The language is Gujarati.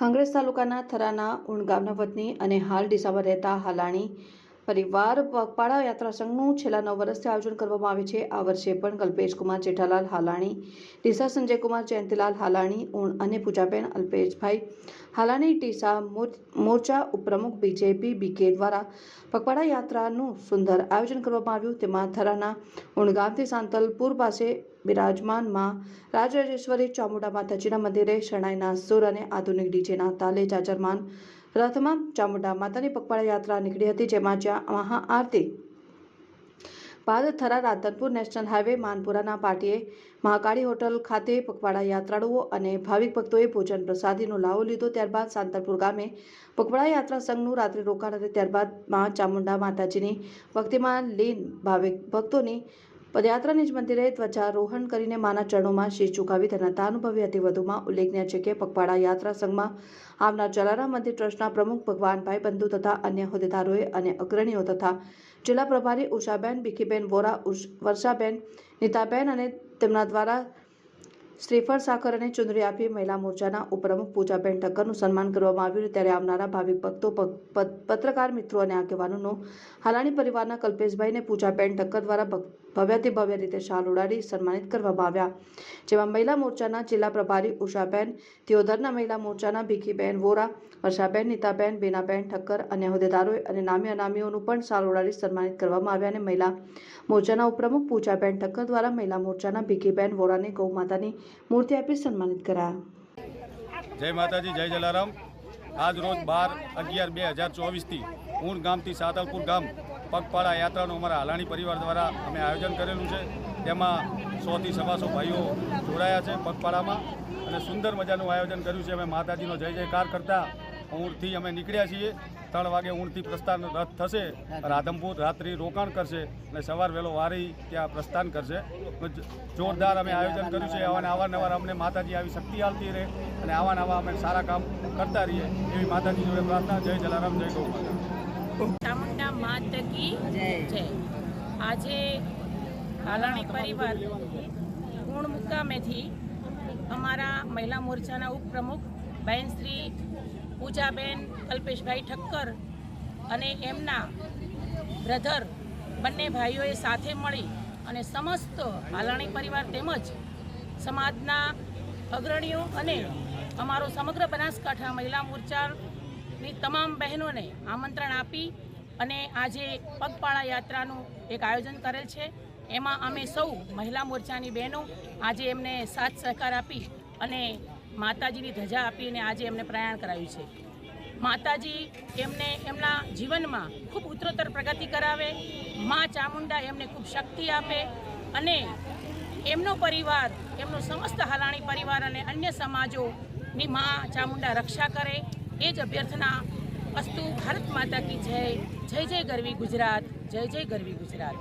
કાંગ્રેસ તાલુકાના થરાના ઉણ ગામના વતની અને હાલ ડીસામાં રહેતા હાલાણી પરિવાર પગપાળા યાત્રા સંઘનું છેલ્લા નવ વર્ષથી આયોજન કરવામાં આવે છે. આ વર્ષે પણ કલ્પેશકુમાર જેઠાલાલ હાલાણી ટીસા સંજયકુમાર જયંતિલાલ હાલાણી અને પૂજાબેન અલ્પેશભાઈ હાલાણી ટીસા મોર- મોરચા ઉપપ્રમુખ બીજેપી, બીકે દ્વારા પગપાળા યાત્રાનું સુંદર આયોજન કરવામાં આવ્યું. તેમાં થરાના ઉણગામથી સાંતલપુર પાસે બિરાજમાનમાં રાજરાજેશ્વરી ચામુંડા માતાજીના મંદિરે શરણાઈના સુર અને આધુનિક ડીજેના તાલે જાજરમાન રથમાં ચામુંડા માતાની પગપાળા યાત્રા નીકળી હતી, જેમાં જ્યાં મહાઆરતી બાદ થરા રાધનપુર નેશનલ હાઈવે માનપુરાના પાટીએ મહાકાળી હોટલ ખાતે પગપાળા યાત્રાળુઓ અને ભાવિક ભક્તોએ ભોજન પ્રસાદીનો લાવો લીધો. ત્યારબાદ સાંતરપુર ગામે પગપાળા યાત્રા સંઘનું રાત્રે રોકાણ અને ત્યારબાદમાં ચામુંડા માતાજીની ભક્તિમાં લીન ભાવિક ભક્તોની પદયાત્રા નિજ મંદિરે ધ્વજારોહણ કરીને માના ચરણોમાં શીશ ઝુકાવી ધન્યતા અનુભવી હતી વધુમાં ઉલ્લેખનીય છે કે પગપાળા યાત્રા સંઘમાં આવનાર જલારામ મંદિર ટ્રસ્ટના પ્રમુખ ભગવાનભાઈ બંધુ તથા અન્ય હોદ્દેદારોએ અને અગ્રણીઓ તથા જિલ્લા પ્રભારી ઉષાબેન, ભીખીબેન, વોરા વર્ષાબેન, નીતાબેન અને તેમના દ્વારા શ્રીફળ સાકર અને ચુંદરી આપી મહિલા મોરચાના ઉપપ્રમુખ પૂજાબેન ઠક્કરનું સન્માન કરવામાં આવ્યું ત્યારે આવનારા ભાવિક ભક્તો પત્રકાર મિત્રો અને આગેવાનોનો, હાલાણી પરિવારના કલ્પેશભાઈને પૂજાબેન ઠક્કર દ્વારા ભ- ભવ્ય રીતે શાલ ઉડાડી સન્માનિત કરવામાં આવ્યા. જેમાં મહિલા મોરચાના જિલ્લા પ્રભારી ઉષાબેન, દિયોદરના મહિલા મોરચાના ભીખીબેન વોરા, વર્ષાબેન, નીતાબેન, બેનાબેન ઠક્કર અન્ય હોદ્દેદારોએ અને નામી અનામીઓનું પણ શાલ ઉડાડી સન્માનિત કરવામાં આવ્યા અને મહિલા મોરચાના ઉપપ્રમુખ પૂજાબેન ઠક્કર દ્વારા મહિલા મોરચાના ભીખીબેન વોરાને ગૌ માતાની મૂર્તિ આપી સન્માનિત કરાયા. જય માતાજી, જય જલારામ. આજ રોજ બાર અગિયાર બે હજાર ચોવીસથી ઊણ ગામથી સાતલપુર ગામ પગપાળા યાત્રાનું અમારા હાલાણી પરિવાર દ્વારા અમે આયોજન કરેલું છે. તેમાં સોથી સવાસો ભાઈઓ જોડાયા છે પગપાળામાં અને સુંદર મજાનું આયોજન કર્યું છે. અમે માતાજીનો જય જયકાર કરતા ઊંટથી અમે નીકળ્યા છીએ. ત્રણ વાગે ઊંટથી પ્રસ્થાન રથ થશે. રાધમપુર રાત્રિ રોકાણ કરશે અને સવાર વહેલો વારી ત્યાં પ્રસ્થાન કરશે. જોરદાર અમે આયોજન કર્યું છે. આવા અવારનવાર અમને માતાજી આવી શક્તિ આવતી રહે અને આવા નવા અમે સારા કામ કરતા રહીએ. એવી માતાજી જોડે પ્રાર્થના. જય જલારામ, જય ગૌ માતા. ચામુંડા માત કી જય. આજે હાલાણી પરિવાર ગુણ મુકામેથી અમારા મહિલા મોરચાના ઉપપ્રમુખ બહેન શ્રી પૂજાબેન કલ્પેશભાઈ ઠક્કર અને એમના બ્રધર બંને ભાઈઓએ સાથે મળી અને સમસ્ત હાલાણી પરિવાર તેમજ સમાજના અગ્રણીઓ અને અમારો સમગ્ર બનાસકાંઠા મહિલા મોરચાની તમામ બહેનોને આમંત્રણ આપી અને આજે પગપાળા યાત્રાનું એક આયોજન કરેલ છે. એમાં અમે સૌ મહિલા મોરચાની બહેનો આજે એમને સાથ સહકાર આપી અને માતાજીની ધજા આપીને આજે એમને પ્રયાણ કરાવ્યું છે. માતાજી એમને એમના જીવનમાં ખૂબ ઉત્તરોત્તર પ્રગતિ કરાવે, મા ચામુંડા એમને ખૂબ શક્તિ આપે અને એમનો પરિવાર, એમનો સમસ્ત હાલાણી પરિવાર અને અન્ય સમાજોની મા ચામુંડા રક્ષા કરે. એ જ અભ્યર્થના અસ્તુ ભારત માતા કી જય. જય જય ગરવી ગુજરાત. જય જય ગરવી ગુજરાત.